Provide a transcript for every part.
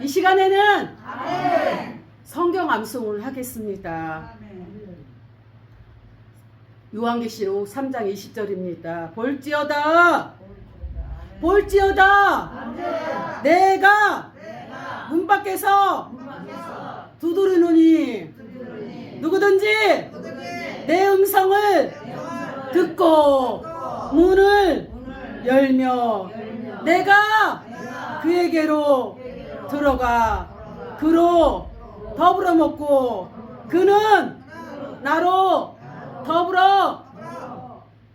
이 시간에는 성경 암송을 하겠습니다. 요한계시록 3장 20절입니다. 볼지어다. 볼지어다. 내가 문 밖에서 두드리노니 누구든지 내 음성을 듣고 문을 열며 내가 그에게로 들어가. 그로 더불어 먹고 그는 나로 더불어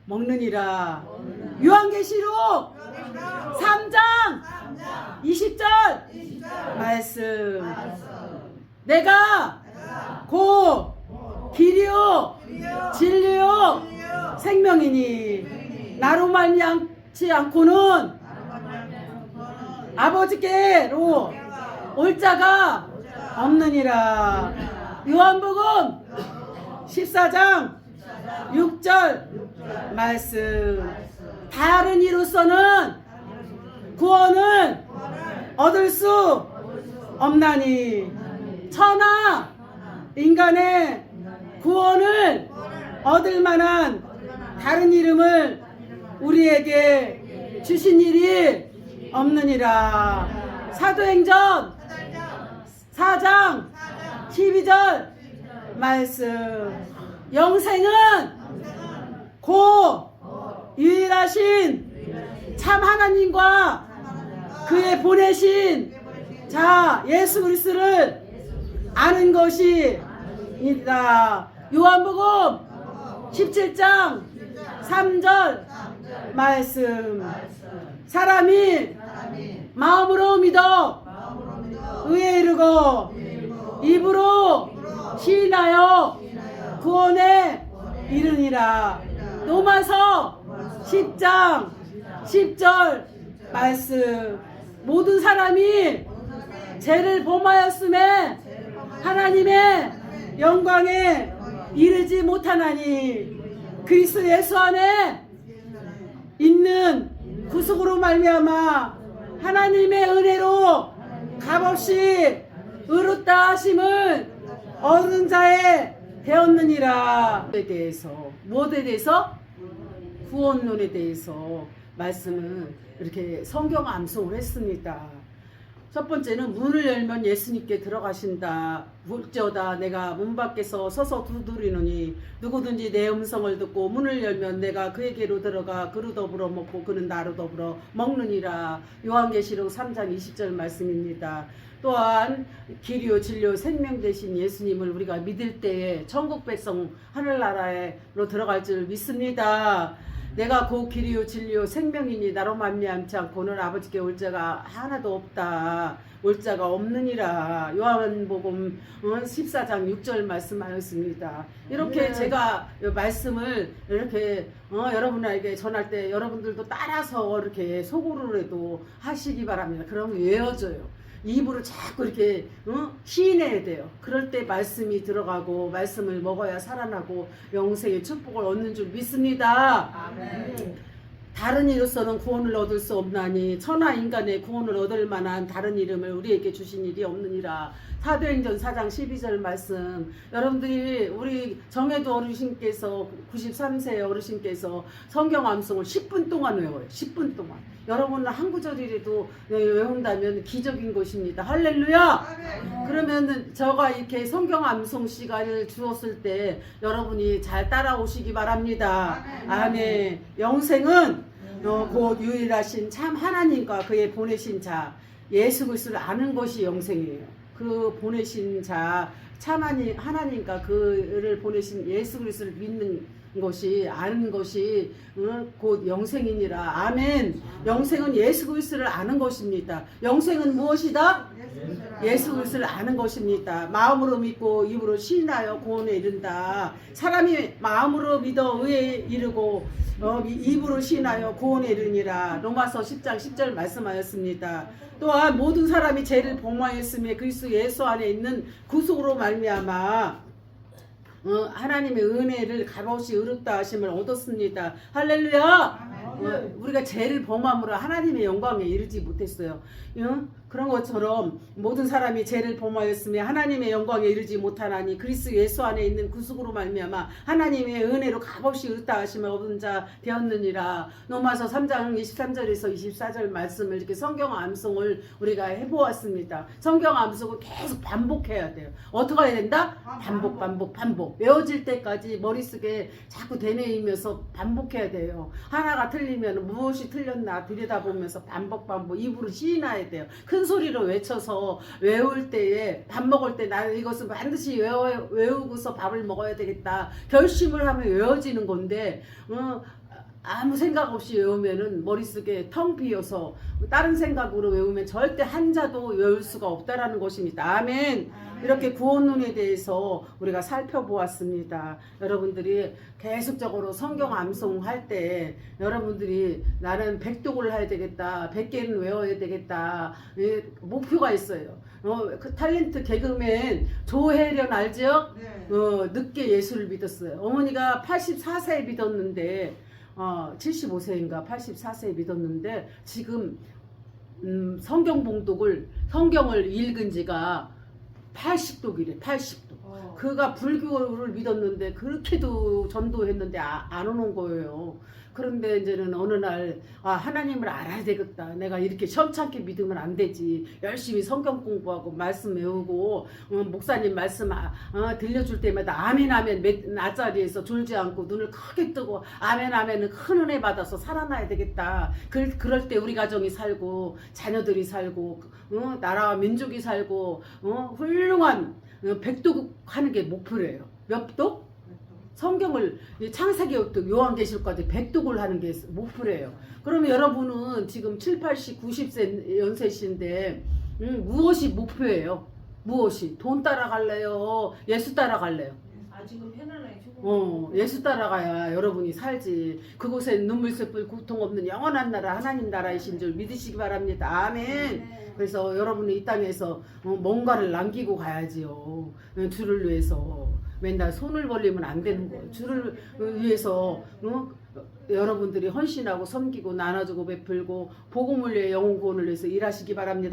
먹느니라. 요한계시록 3장 20절 말씀. 내가 곧 길이요 진리요 생명이니 나로 말미암지 않고는 아버지께로 올 자가 없느니라. 요한복음 14장 6절 말씀. 다른 이로서는 구원을 얻을 수 없나니 천하 인간의 구원을 얻을 만한 다른 이름을 우리에게 주신 일이 없느니라. 사도행전. 4장. 12절. 말씀. 영생은 곧 유일하신 참 하나님과 그의 보내신 자 예수 그리스도를 아는 것이니다. 요한복음 17장 3절 말씀. 사람이 마음으로 믿어 의에 이르고 입으로 시인하여 구원에 이르니라. 로마서 10장 10절 말씀. 모든 사람이 죄를 범하였음에 하나님의 영광에 이르지 못하나니 그리스도 예수 안에 있는 구속으로 말미암아 하나님의 은혜로 값없이 의롭다 하심을 얻은 자에 되었느니라 에 대해서 무엇에 대해서 구원론에 대해서 말씀을 이렇게 성경 암송을 했습니다. 첫 번째는 문을 열면 예수님께 들어가신다. 볼지어다 내가 문 밖에서 서서 두드리노니 누구든지 내 음성을 듣고 문을 열면 내가 그에게로 들어가 그로 더불어 먹고 그는 나로 더불어 먹느니라. 요한계시록 3장 20절 말씀입니다. 또한 길이요 진료 생명 되신 예수님을 우리가 믿을 때에 천국 백성 하늘나라에로 들어갈 줄 믿습니다. 내가 그 길이요 진리요 생명이니 나로 만미암지 않고는 아버지께 올 자가 하나도 없다. 올 자가 없느니라. 요한복음 14장 6절 말씀하였습니다. 이렇게 네. 제가 이 말씀을 이렇게 어, 여러분에게 전할 때 여러분들도 따라서 이렇게 속으로라도 하시기 바랍니다. 그러면 외워져요. 입으로 자꾸 이렇게 어? 시인해야 돼요. 그럴 때 말씀이 들어가고 말씀을 먹어야 살아나고 영생의 축복을 얻는 줄 믿습니다. 다른 이로서는 구원을 얻을 수 없나니 천하 인간의 구원을 얻을 만한 다른 이름을 우리에게 주신 일이 없느니라. 사도행전 4장 12절 말씀. 여러분들이 우리 정혜도 어르신께서 93세 어르신께서 성경 암송을 10분 동안 외워요. 10분 동안. 여러분은 한 구절이라도 외운다면 기적인 것입니다. 할렐루야! 그러면은 저가 이렇게 성경 암송 시간을 주었을 때 여러분이 잘 따라오시기 바랍니다. 아멘. 영생은 어, 곧 유일하신 참 하나님과 그의 보내신 자 예수 그리스도를 아는 것이 영생이에요. 그 보내신 자 참하니 하나님과 그를 보내신 예수 그리스도를 믿는 것이 아는 것이 어, 곧 영생이니라. 아멘. 영생은 예수 그리스도를 아는 것입니다. 영생은 무엇이다? 예수 그리스도를 아는 것입니다. 마음으로 믿고 입으로 신하여 구원에 이른다. 사람이 마음으로 믿어 의에 이르고 어, 입으로 신하여 구원에 이르니라. 로마서 10장 10절 말씀하였습니다. 또한 모든 사람이 죄를 범하였음에 그리스도 예수 안에 있는 구속으로 말미암아 어, 하나님의 은혜를 값없이 의롭다 하심을 얻었습니다. 할렐루야! 어, 우리가 죄를 범함으로 하나님의 영광에 이르지 못했어요. 어? 그런 것처럼 모든 사람이 죄를 범하였으며 하나님의 영광에 이르지 못하나니 그리스도 예수 안에 있는 구속으로 말미암아 하나님의 은혜로 값없이 의탁하심을 얻은 자 되었느니라. 로마서 3장 23절에서 24절 말씀을 이렇게 성경 암송을 우리가 해보았습니다. 성경 암송을 계속 반복해야 돼요. 어떻게 해야 된다? 반복 반복 반복 외워질 때까지 머릿속에 자꾸 되뇌이면서 반복해야 돼요. 하나가 틀리면 무엇이 틀렸나 들여다보면서 반복 반복 입으로 시인해야 돼요. 큰 소리로 외쳐서 외울 때에 밥 먹을 때 나는 이것을 반드시 외워, 외우고서 밥을 먹어야 되겠다. 결심을 하면 외워지는 건데 어, 아무 생각 없이 외우면은 머릿속에 텅 비어서 다른 생각으로 외우면 절대 한자도 외울 수가 없다라는 것입니다. 아멘. 이렇게 구원론에 대해서 우리가 살펴보았습니다. 여러분들이 계속적으로 성경 암송할 때 여러분들이 나는 백독을 해야 되겠다, 백개는 외워야 되겠다 예, 목표가 있어요. 어, 그 탤런트 개그맨 조혜련 알죠? 네. 어, 늦게 예수를 믿었어요. 어머니가 84세에 믿었는데 어, 75세인가 84세에 믿었는데 지금 음, 성경 봉독을 성경을 읽은 지가 80독이래 80독. 어. 그가 불교를 믿었는데 그렇게도 전도했는데 아, 안 오는 거예요. 그런데 이제는 어느 날 아, 하나님을 알아야 되겠다. 내가 이렇게 시험찮게 믿으면 안 되지. 열심히 성경 공부하고 말씀 외우고 어, 목사님 말씀 아, 어, 들려줄 때마다 아멘 아멘 몇- 낮자리에서 졸지 않고 눈을 크게 뜨고 아멘 아멘은 큰 은혜 받아서 살아나야 되겠다. 그, 그럴 때 우리 가정이 살고 자녀들이 살고 어, 나라와 민족이 살고 어, 훌륭한 어, 백독 하는 게 목표래요. 몇 독? 성경을 이 창세기부터 요한계시록까지 백독을 하는 게 목표래요. 그러면 여러분은 지금 7, 80, 90세 연세신데 음, 무엇이 목표예요? 무엇이? 돈 따라갈래요? 예수 따라갈래요? 아직은 편안하게 조금. 어, 예수 따라가야 여러분이 살지. 그곳에 눈물 샘플 고통 없는 영원한 나라 하나님 나라이신 줄 믿으시기 바랍니다. 아멘. 네. 그래서 여러분이 이 땅에서 어, 뭔가를 남기고 가야지요. 어, 주를 위해서 맨날 손을 벌리면 안 되는 거예요. 주를 위해서 어? 여러분들이 헌신하고 섬기고 나눠주고 베풀고 복음을 위해 영혼 구원을 위해서 일하시기 바랍니다.